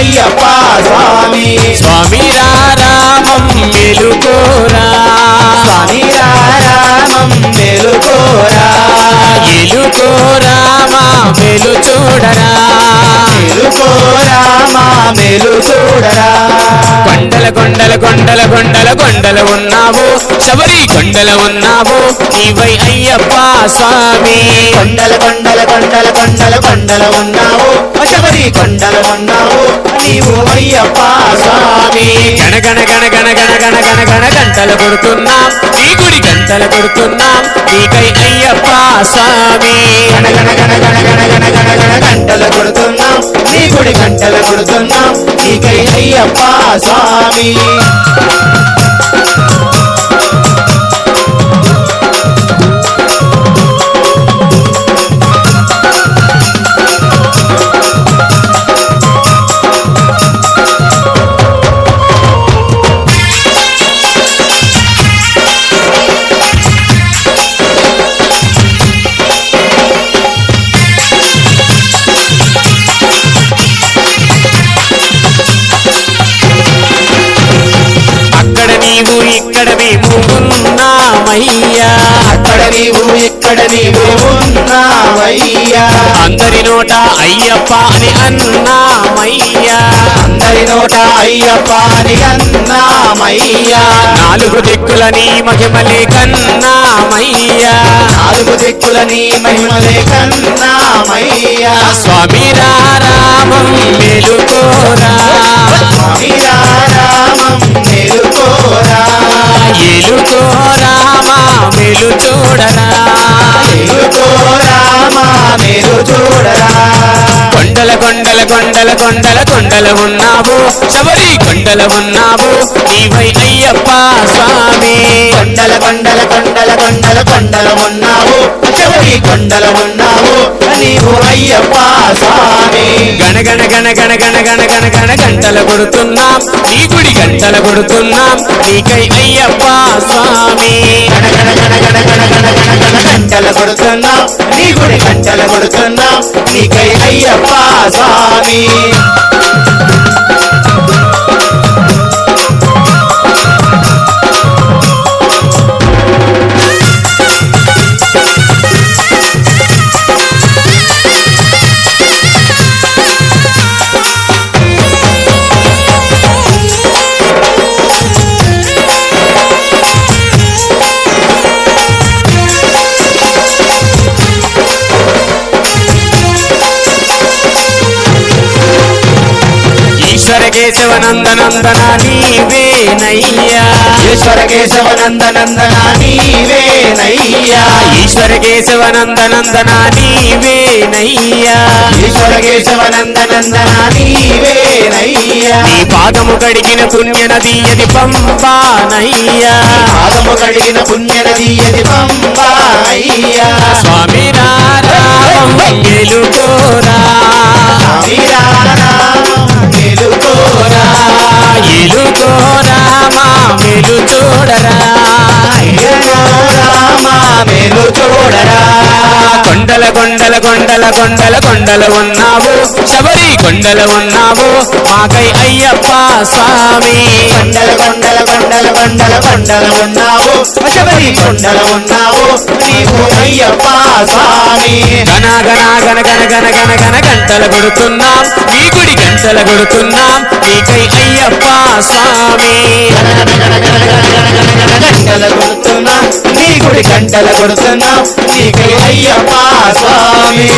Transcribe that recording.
అయ్యప్ప స్వామి స్వామి రామం మెలుకోరా. స్వామి మేలుకోరా. ఎలుకోరామా మెలు చూడరా. మేలుకోరా మా మేలు చూడరా. కొండల కొండల కొండల కొండల కొండల ఉన్నావు శబరి కొండల ఉన్నావు నీవై అయ్యప్ప స్వామి. కొండల కొండల కొండల కొండల కొండల ఉన్నావు కొండలు ఉన్నావు నీవు అయ్యప్ప స్వామి గణగణ గణగణ గణగణ గణగణ గంటలు కొడుతున్నాం నీ గుడి గంటలు కొడుతున్నాం నీకై అయ్యప్ప స్వామి గణగణ గణగణ గణగణ గణగణ గంటలు కొడుతున్నాం నీ గుడి గంటలు కొడుతున్నాం నీకై అయ్యప్ప స్వామి ఉన్నావయ్యా అందరి నోట అయ్యప్ప అని అన్నామయ్యా. అందరి నోట అయ్యప్ప అని అన్నామయ్యా. నాలుగు దిక్కుల నీ మహిమలే కన్నామయ్యా. నాలుగు దిక్కుల నీ మహిమలే కన్నామయ్యా. స్వామి రామం మెలుకోరా. స్వామి రామం మేలుకోరా. ఎలుకోరామా మెలు చూడరా కొండల కొండల కొండల ఉన్నావు శబరి కొండల ఉన్నావు నీవై అయ్యప్ప స్వామి కొండల కొండల కొండల కొండల కొండల ఉన్నావు శబరి కొండల ఉన్నావు నీవు అయ్యప్ప స్వామి గణగణ గణ గణ గణ గణ గణ గణ గంటల కొడుతున్నాం నీ గుడి గంటల కొడుతున్నాం నీకై అయ్యప్ప స్వామి గణ గణ గణ గణ గణ గణ గణ గంటల కొడుతున్నాం నీ గుడి గంటల కొడుతున్నాం నీకై అయ్యప్ప சாமி. ఈశ్వర కేశవ నందనందన నీవేనయ్యా ఈశ్వర కేశవ నందనందన నీవేనయ్యా ఈశ్వర కేశవ నందనందన నీవేనయ్యా ఈశ్వర కేశవ నందనందన నీవేనయ్యా నీ పాదము కడిగిన పుణ్య నది అది పంపానయ్యా పాదము కడిగిన పుణ్య నది అది పంబా అయ్యా స్వామి రామం గెలుకోరా మేలు చూడరా కొండల కొండల కొండల కొండల కొండల ఉన్నావు శబరి కొండలు ఉన్నావు మాకై అయ్యప్ప స్వామి కొండల కొండల కొండల కొండల కొండలు ఉన్నావు శబరి కొండల ఉన్నావు నీవు అయ్యప్ప స్వామి గణ గణ గణ గణ గణ గణ గణ గంటలు కొడుతున్నాం నీ గుడి గంటలు కొడుతున్నాం నీకై అయ్యప్ప స్వామి గంటల కొడుతున్నా నీ గుడి గంటల కొడుతున్నాం నీకై అయ్యప్ప స్వామి.